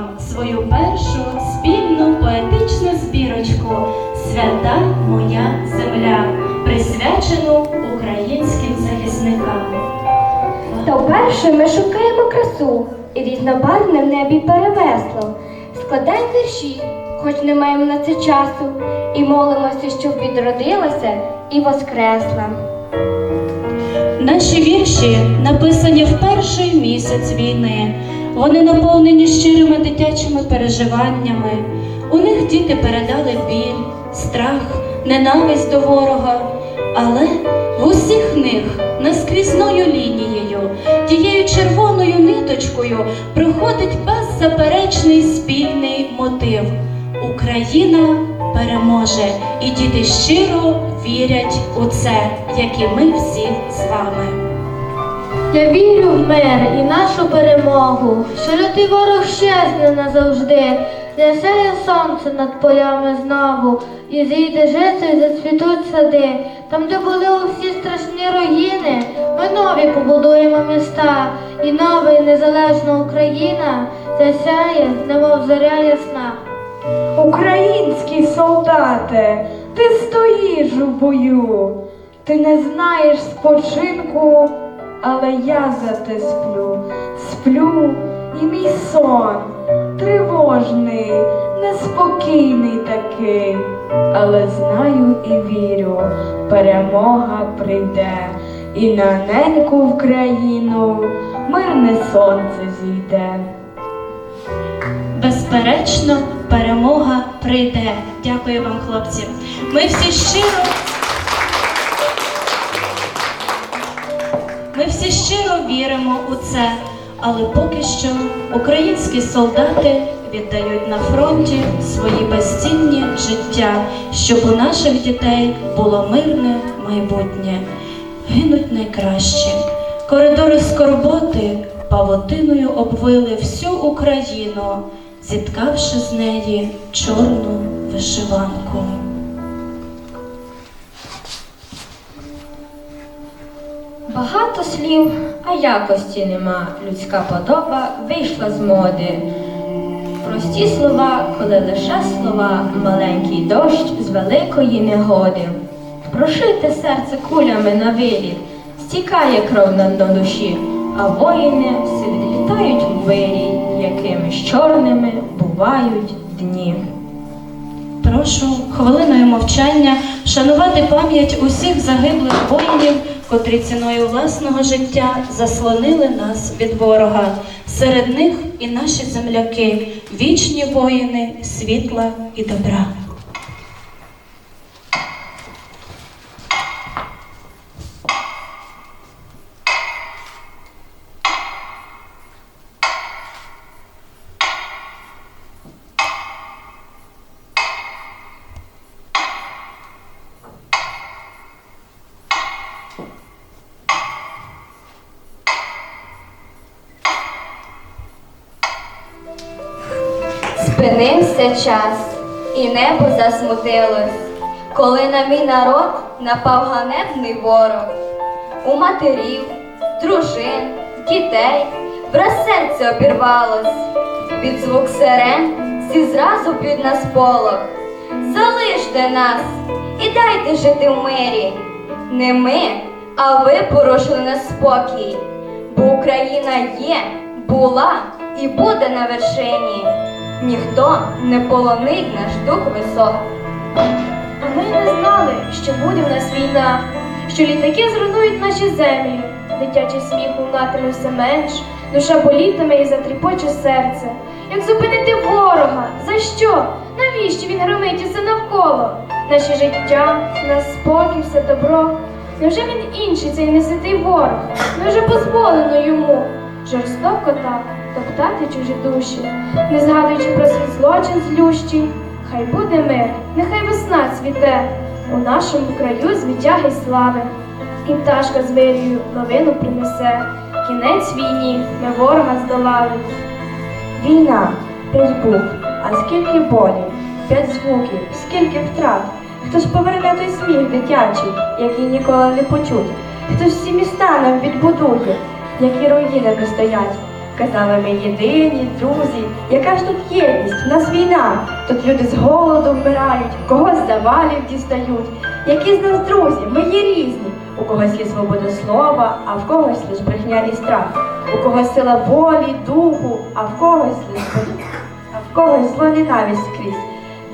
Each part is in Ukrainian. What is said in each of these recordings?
вам свою першу спільну поетичну збірочку Свята моя земля, присвячену українським захисникам. То перше ми шукаємо красу і різнобарвне в небі перевесло. Складаємо вірші, хоч не маємо на це часу, і молимося, щоб відродилася і воскресла. Наші вірші написані в перший місяць війни. Вони наповнені щирими дитячими переживаннями. У них діти передали біль, страх, ненависть до ворога. Але в усіх них наскрізною лінією, тією червоною ниточкою проходить беззаперечний спільний мотив. Україна переможе, і діти щиро вірять у це, як і ми всі з вами. Я вірю в мир і нашу перемогу, що лютий ворог щезне назавжди, Засяє сонце над полями знову, і зійде жито, і зацвітуть сади. Там, де були усі страшні руїни, ми нові побудуємо міста, і нова незалежна Україна засяє, немов зоря ясна. Український солдате, ти стоїш у бою, ти не знаєш спочинку, але я за те сплю, сплю, і мій сон тривожний, неспокійний такий, але знаю і вірю, перемога прийде, і на неньку Україну мирне сонце зійде. Безперечно, перемога прийде. Дякую вам, хлопці. Ми всі щиро. Ми всі щиро віримо у це, але поки що українські солдати віддають на фронті свої безцінні життя, щоб у наших дітей було мирне майбутнє. Гинуть найкращі. Коридори скорботи павутиною обвили всю Україну, зіткавши з неї чорну вишиванку. Багато слів, а якості нема. Людська подоба вийшла з моди. Прості слова, коли лише слова, маленький дощ з великої негоди. Прошите серце кулями на виліт, стікає кров на дно душі, а воїни все відлітають в вирій, якими чорними бувають дні. Прошу хвилиною мовчання вшанувати пам'ять усіх загиблих воїнів, котрі ціною власного життя заслонили нас від ворога. Серед них і наші земляки, вічні воїни світла і добра. Спинився час, і небо засмутилось, коли на мій народ напав ганебний ворог. У матерів, дружин, дітей враз серце обірвалось. Від звук сирен всі зразу під нас полох. Залиште нас і дайте жити в мирі. Не ми, а ви порушили нас спокій. Бо Україна є, була і буде на вершині. Ніхто не полонить наш дух висок. А ми не знали, що буде в нас війна, що літаки зруйнують наші землі, дитячий сміх лунатиме все менш, душа болітиме і затріпоче серце. Як зупинити ворога? За що? Навіщо він громить усе навколо? Наше життя, наш спокій, все добро. Невже він інший, цей несвятий ворог? Невже дозволено йому? Жорстоко так топтати чужі душі, не згадуючи про свій злочин злющий. Хай буде мир, нехай весна цвіте у нашому краю звитяги й слави. І пташка з вирію новину принесе. Кінець війні ми ворога здолали. Війна, п'ять букв, а скільки болі, п'ять звуків, скільки втрат. Хтось поверне той сміх дитячий, який ніколи не почуть. Хтось всі міста нам відбудує, які руїни не стоять. Казали ми єдині, друзі, яка ж тут єдність, в нас війна. Тут люди з голоду вмирають, когось завалів дістають. Які з нас друзі, ми є різні. У когось є свобода слова, а в когось лиш брехня і страх. У когось сила волі, духу, а в когось лиш а в когось зло ненависть скрізь.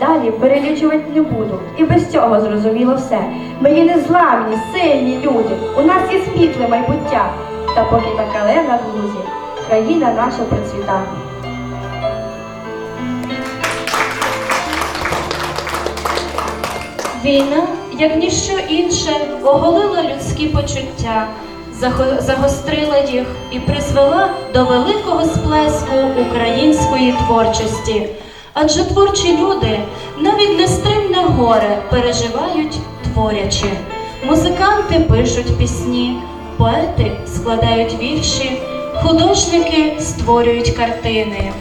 Далі перелічувати не буду, і без цього зрозуміло все. Ми є незламні, сильні люди. У нас є світле майбуття. Та поки та калена в лузі, країна наша процвіта. Війна, як ніщо інше, оголила людські почуття, заго- загострила їх і призвела до великого сплеску української творчості. Адже творчі люди навіть нестримне горе переживають творячи. Музиканти пишуть пісні, поети складають вірші, художники створюють картини.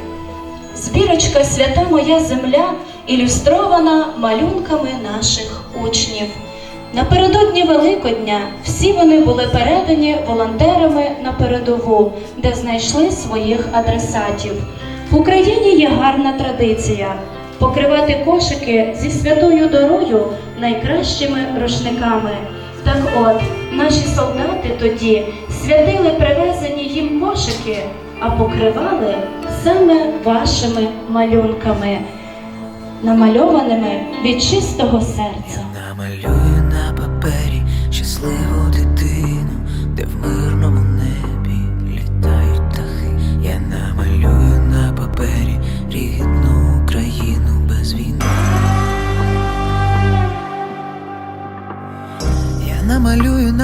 Збірочка Свята моя земля ілюстрована малюнками наших учнів. Напередодні Великодня всі вони були передані волонтерами на передову, де знайшли своїх адресатів. В Україні є гарна традиція покривати кошики зі святою дорою найкращими рушниками. Так от, наші солдати тоді святили привезені їм кошики, а покривали саме вашими малюнками, намальованими від чистого серця. Намалюю на папері щасливу дитину, де в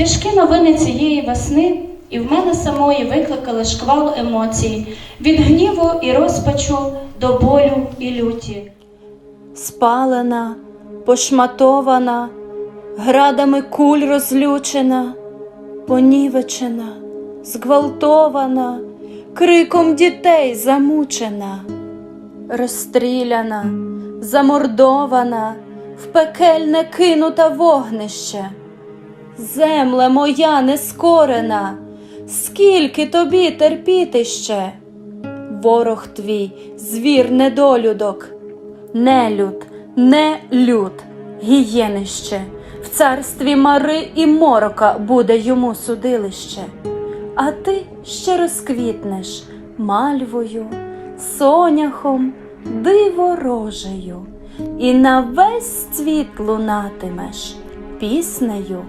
Тяжкі новини цієї весни і в мене самої викликали шквал емоцій від гніву і розпачу до болю і люті. Спалена, пошматована, градами куль розлючена, понівечена, зґвалтована, криком дітей замучена, розстріляна, замордована, в пекельне кинута вогнище. Земле моя нескорена, скільки тобі терпіти ще? Ворог твій, звір недолюдок, нелюд, не люд, гієнище, в царстві мари і морока буде йому судилище. А ти ще розквітнеш мальвою, соняхом, диворожею, і на весь світ лунатимеш піснею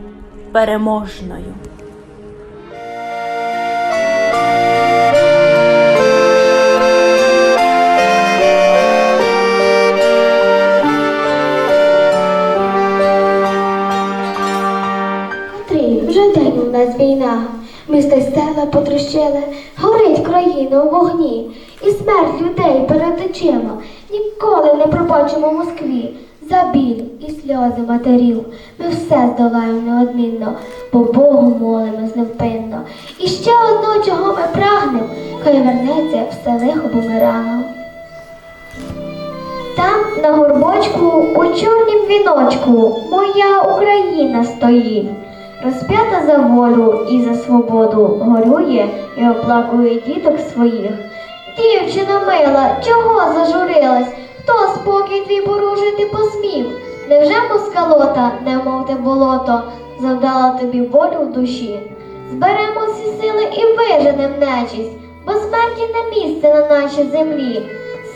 переможною. Котрий вже день у нас війна. Міста й села потрощили, горить країна у вогні, і смерть людей перед очима. Ніколи не пробачимо Москві. За біль і сльози матерів. Ми все здолаємо неодмінно, бо Богу молимось невпинно. І ще одно, чого ми прагнем, хай вернеться все лихо бумерангом. Там на горбочку у чорнім віночку моя Україна стоїть, розп'ята за волю і за свободу горює і оплакує діток своїх. Дівчина мила, чого зажурилась? Хто спокій твій порушити посмів? Невже москалота, немов те болото, завдала тобі болю в душі? Зберемо всі сили і виженем нечість, бо смерті не місце на нашій землі.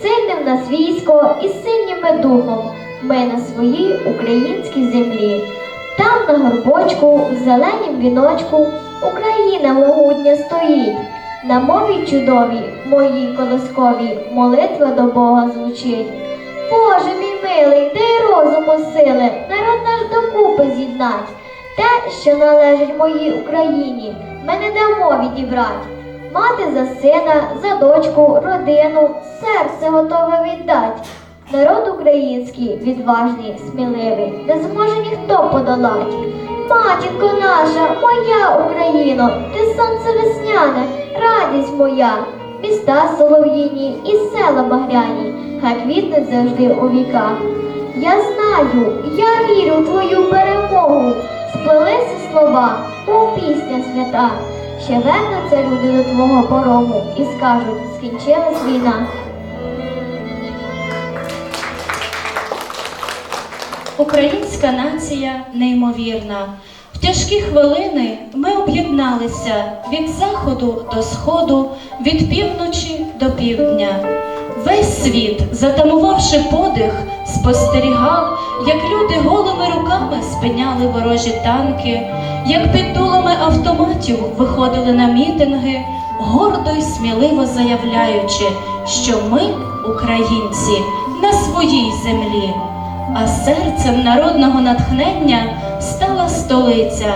Сильне в нас військо і сильні ми духом, ми на своїй українській землі. Там на горбочку, в зеленім віночку, Україна могутня стоїть. На мові чудовій, моїй колосковій, молитва до Бога звучить. Боже мій милий, дай розуму сили, народ наш докупи з'єднать. Те, що належить моїй Україні, ми не дамо відібрать. Мати за сина, за дочку, родину, серце готове віддать. Народ український, відважний, сміливий, не зможе ніхто подолать. Матінко наша, моя Україно, ти сонце весняне, радість моя, міста солов'їні і села багряні, хай квітнуть завжди у віках. Я знаю, я вірю в твою перемогу, сплелися слова, мов пісня свята. Ще вернуться люди до твого порогу і скажуть, скінчилась війна. Українська нація неймовірна. В тяжкі хвилини ми об'єдналися від заходу до сходу, від півночі до півдня. Весь світ, затамувавши подих, спостерігав, як люди голими руками спиняли ворожі танки, як під дулами автоматів виходили на мітинги, гордо й сміливо заявляючи, що ми, українці, на своїй землі. А серцем народного натхнення стала столиця,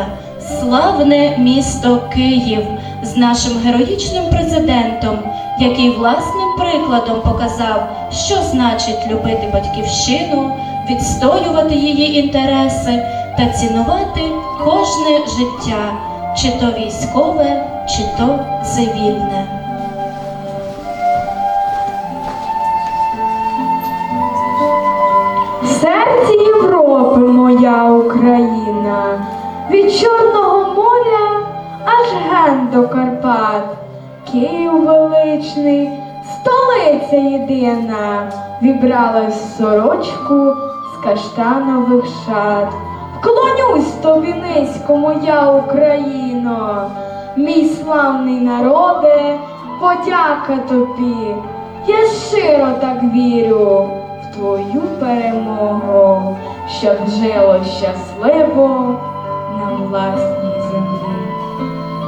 славне місто Київ з нашим героїчним президентом, який власним прикладом показав, що значить любити батьківщину, відстоювати її інтереси та цінувати кожне життя, чи то військове, чи то цивільне. Моя Україна, від Чорного моря аж ген до Карпат. Київ величний, столиця єдина, вібралась сорочку з каштанових шат. Вклонюсь тобі низько, моя Україно, мій славний народе, подяка тобі. Я щиро так вірю в твою перемогу, щоб жило щасливо на власній землі.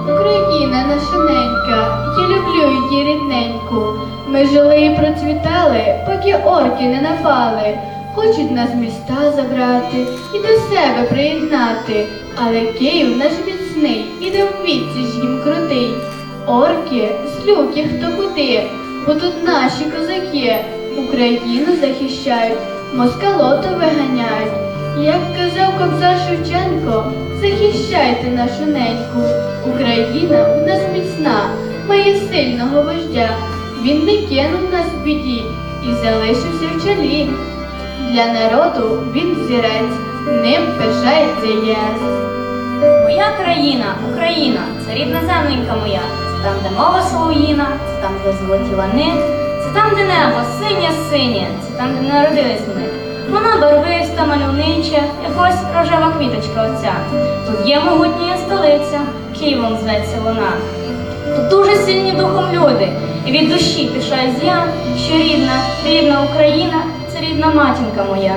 Україна наша ненька, я люблю її рідненьку. Ми жили і процвітали, поки орки не напали. Хочуть нас міста забрати і до себе приєднати. Але Київ наш міцний, і не в відсіч їм крутий. Орки, злюки хто куди, бо тут наші козаки Україну захищають, москалоту виганяють. Як казав Кобзар Шевченко, захищайте нашу неньку. Україна в нас міцна, має сильного вождя. Він не кинув нас в біді і залишився в чолі. Для народу він зірець, ним пишається єс. Моя країна, Україна, це рідна земленька моя. Це там, де мова солов'їна, це там, де золоті лани, там, де небо синє-синє, це там, де народились ми. Вона барвиста, мальовнича, якось рожева квіточка оця. Тут є могутня столиця, Києвом зветься вона. Тут дуже сильні духом люди, і від душі пишаюсь я, що рідна, рідна Україна це рідна матінка моя.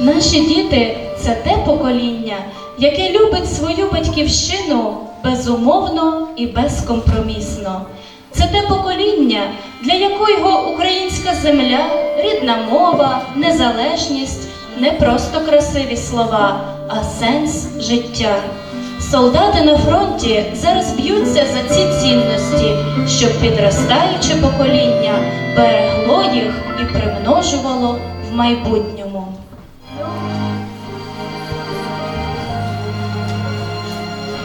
Наші діти це те покоління, яке любить свою батьківщину безумовно і безкомпромісно. Це те покоління, для якого українська земля, рідна мова, незалежність не просто красиві слова, а сенс життя. Солдати на фронті зараз б'ються за ці цінності, щоб підростаюче покоління берегло їх і примножувало в майбутньому.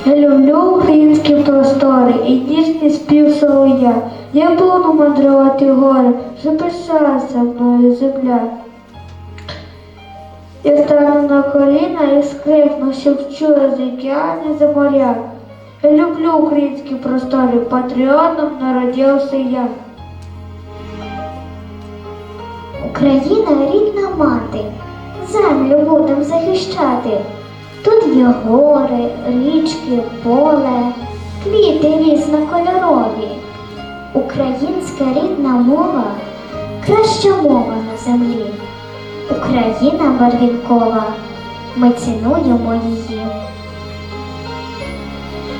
Я люблю українські простори і ніжний спів солов'я. Я буду мандрувати гори, щоб мною земля. Я стану на коліна і скрикну, щоб чули з океані за моря. Я люблю українські простори, патріотом народився я. Україна рідна мати, землю будем захищати. Тут є гори, річки, поле, квіти різнокольорові. Українська рідна мова краща мова на землі. Україна барвінкова, ми цінуємо її.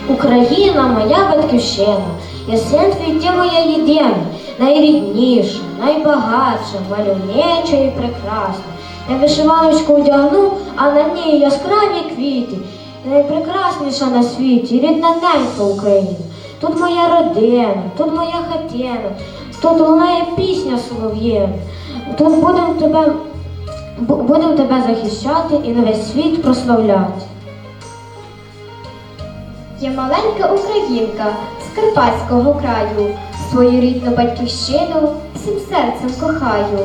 Україна моя батьківщина, я син твій моя єдина, найрідніша, найбагатша, мальовнича і прекрасна. Я вишиваночку вдягну, а на ній яскраві квіти. Найпрекрасніша на світі, рідна ненька Україна. Тут моя родина, тут моя хатина, тут лунає пісня солов'єна. Тут будемо тебе, бу- будемо тебе захищати і на весь світ прославляти. Я маленька українка з Карпатського краю, свою рідну батьківщину всім серцем кохаю,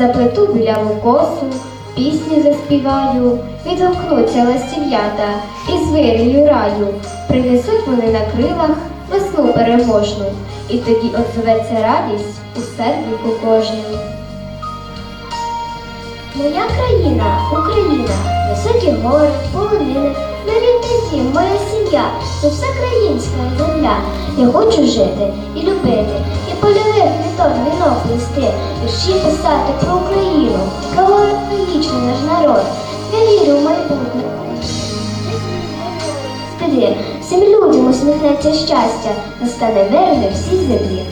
заплету біляву косу, пісні заспіваю, відгукнуться ластів'ята і звирію раю, принесуть вони на крилах весну переможну, і тоді отзоветься радість у серденьку кожній. Моя країна, Україна, високі гори, полонини, на моя сім'я, це все країнська земля. Я хочу жити і любити, і польових квіток вінок плести, вірші писати про Україну, про героїчний наш народ. Я вірю в майбутнє. Тоді всім людям усміхнеться щастя, настане мир на всій землі.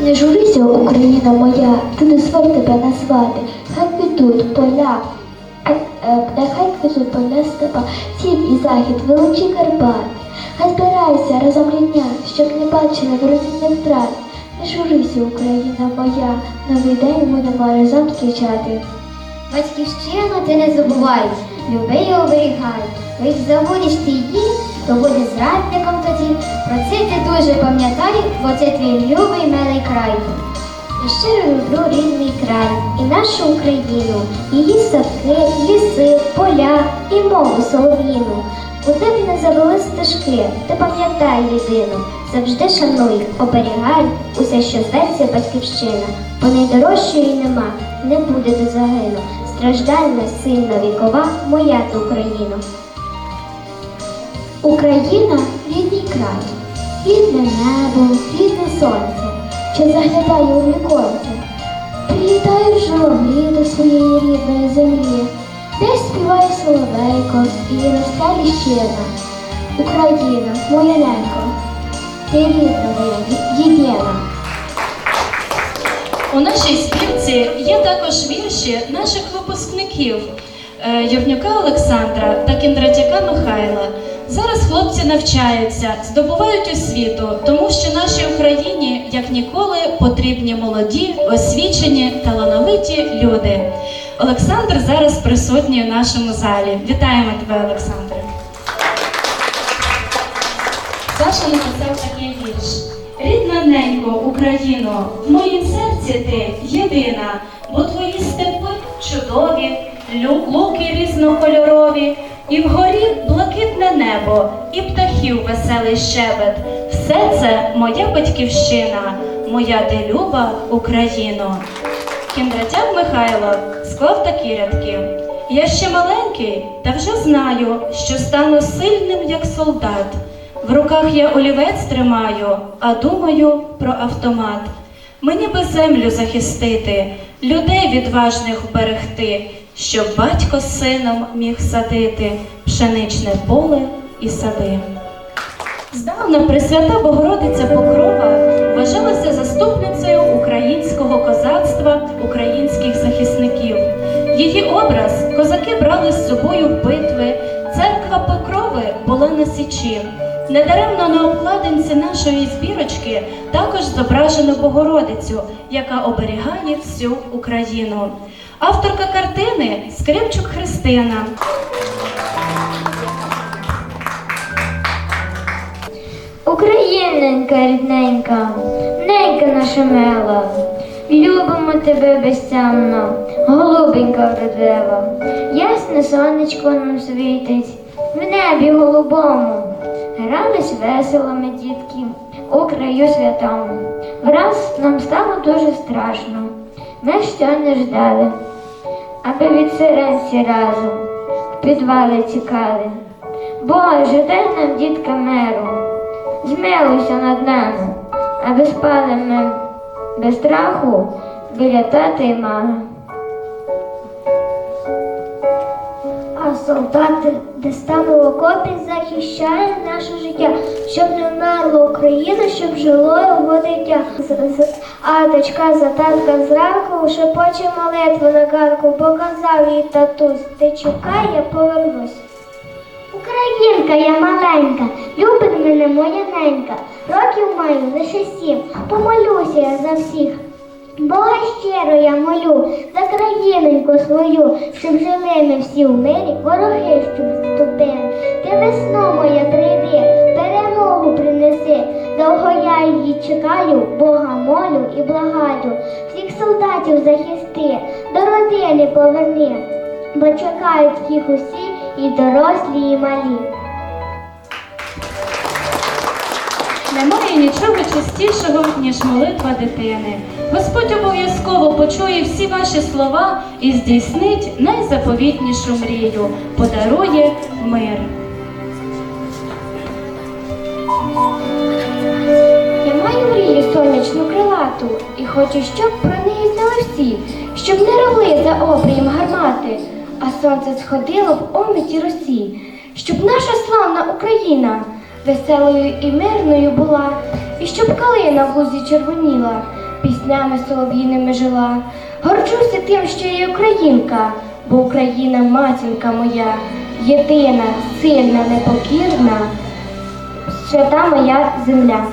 Не журися, Україна моя, ти не свар тебе назвати. Хай квітуть поля, нехай квітуть поля степа, схід і захід, величі Карпат. Хай збирайся разом рідня, щоб не бачили ворогів не втрат. Не журися, Україна моя, новий день будемо разом зустрічати. Батьківщину ти не забувай, люби і оберігай. Як забудеш ти її, то буде зрадником тоді. Про це ти дуже пам'ятай, бо це твій любий милий край. Я щиро люблю рідний край і нашу Україну, її садки, ліси, поля і мову солов'їну. Куди б не завели стежки, ти пам'ятай єдину, завжди шануй, оберігай усе, що зветься батьківщина, бо найдорожчої нема, не буде до загину. Страждальна, сильна, вікова, моя ти Україна. Україна рідний край, рідне небо, рідне сонце, що заглядає у віконце. Прилітаю журавлі до своєї рідної землі, десь співає соловейко і росте ліщина. Україна, моя ненько, ти рідна моя, єдина. У нашій співці є також вірші наших випускників е, Євнюка Олександра та Кіндратяка Михайла. Зараз хлопці навчаються, здобувають освіту, тому що нашій Україні як ніколи потрібні молоді, освічені, талановиті люди. Олександр зараз присутній у нашому залі. Вітаємо тебе, Олександре. Саша написав такий вірш. Рідна ненько, Україно, в моїм серці ти єдина, бо твої степи чудові, луки різнокольорові, і вгорі блакитне небо, і птахів веселий щебет. Все це моя батьківщина, моя ти люба Україно. Кіндратяк Михайло склав такі рядки. Я ще маленький, та вже знаю, що стану сильним, як солдат. В руках я олівець тримаю, а думаю про автомат. Мені би землю захистити, людей відважних вберегти, щоб батько з сином міг садити пшеничне поле і сади. Здавна Пресвята Богородиця Покрова вважалася заступницею українського козацтва, українських захисників. Її образ козаки брали з собою в битви. Церква Покрови була на січі. Недаремно на обкладинці нашої збірочки також зображено Богородицю, яка оберігає всю Україну. Авторка картини Скрипчук Христина. Україненька рідненька, ненька наша мила, любимо тебе безтямно, голубенька вродлива. Ясне сонечко нам світить, в небі голубому. Грались весело ми, дітки, у краю святому. Враз нам стало дуже страшно, ми що не ждали, аби від сиренці разом в підвали тікали. Боже, дай нам, дітка, миру, змилуйся над нами, аби спали ми без страху біля тата і мами. А солдати, де стану окопі, захищає наше життя, щоб не вмерла Україна, щоб жило його дитя. А дочка за татка зранку шепоче молитву на ганку, бо казав їй татусь, ти чекай, я повернусь. Українка я маленька, любить мене моя ненька. Років маю лише сім, помолюся я за всіх. Бога щиро я молю за країноньку свою, щоб жили ми всі в мирі, вороги щоб ступили. Ти весно моя прийди, перемогу принеси. Довго я її чекаю, Бога молю і благаю. Всіх солдатів захисти, до родини поверни, бо чекають їх усі, і дорослі, і малі. Немає нічого частішого, ніж молитва дитини. Господь обов'язково почує всі ваші слова і здійснить найзаповітнішу мрію, подарує мир. Я маю мрію сонячну крилату, і хочу, щоб про неї знали всі, щоб не рвали за обрієм гармати, а сонце сходило в оміті росі, щоб наша славна Україна веселою і мирною була, і щоб калина в гузі червоніла, піснями солов'їними жила. Горджуся тим, що я українка, бо Україна матінка моя, єдина, сильна, непокірна, свята моя земля.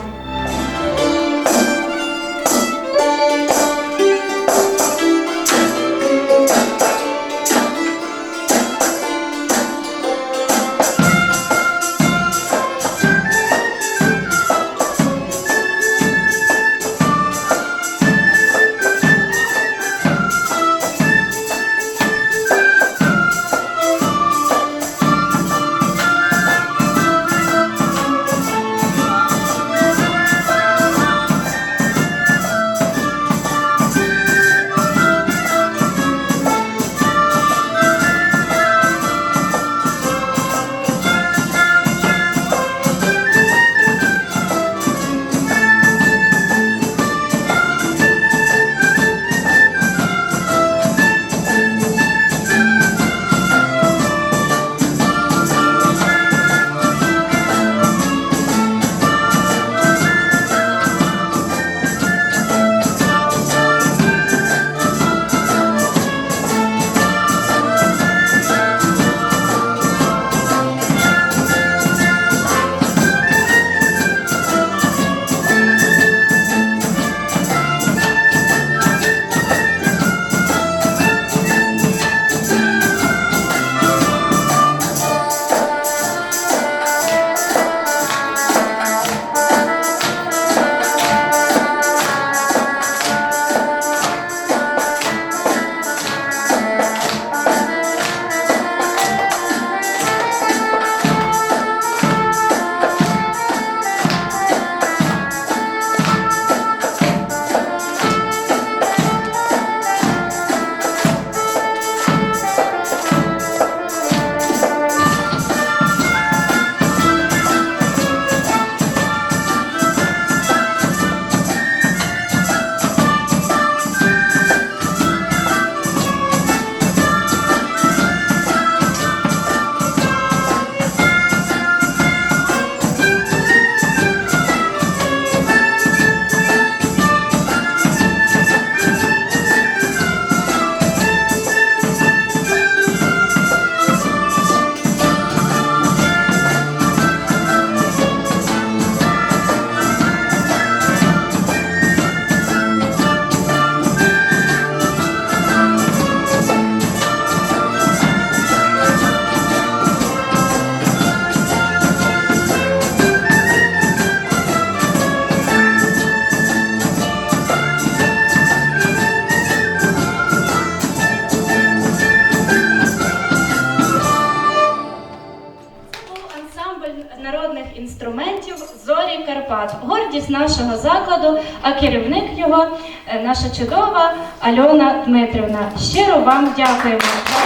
Закладу, а керівник його е, наша чудова Альона Дмитрівна. Щиро вам дякуємо за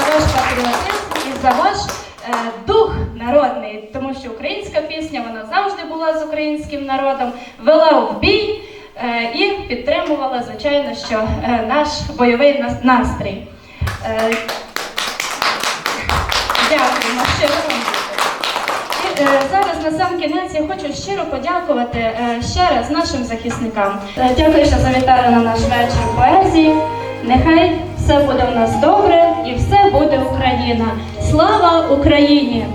ваш, патріотизм і за ваш е, дух народний, тому що українська пісня вона завжди була з українським народом, вела в бій е, і підтримувала, звичайно, що е, наш бойовий настрій. Дякуємо щиро зараз на сам кінець я хочу щиро подякувати е, ще раз нашим захисникам. Е, Дякую, що завітали на наш вечір поезії. Нехай все буде в нас добре і все буде Україна. Слава Україні!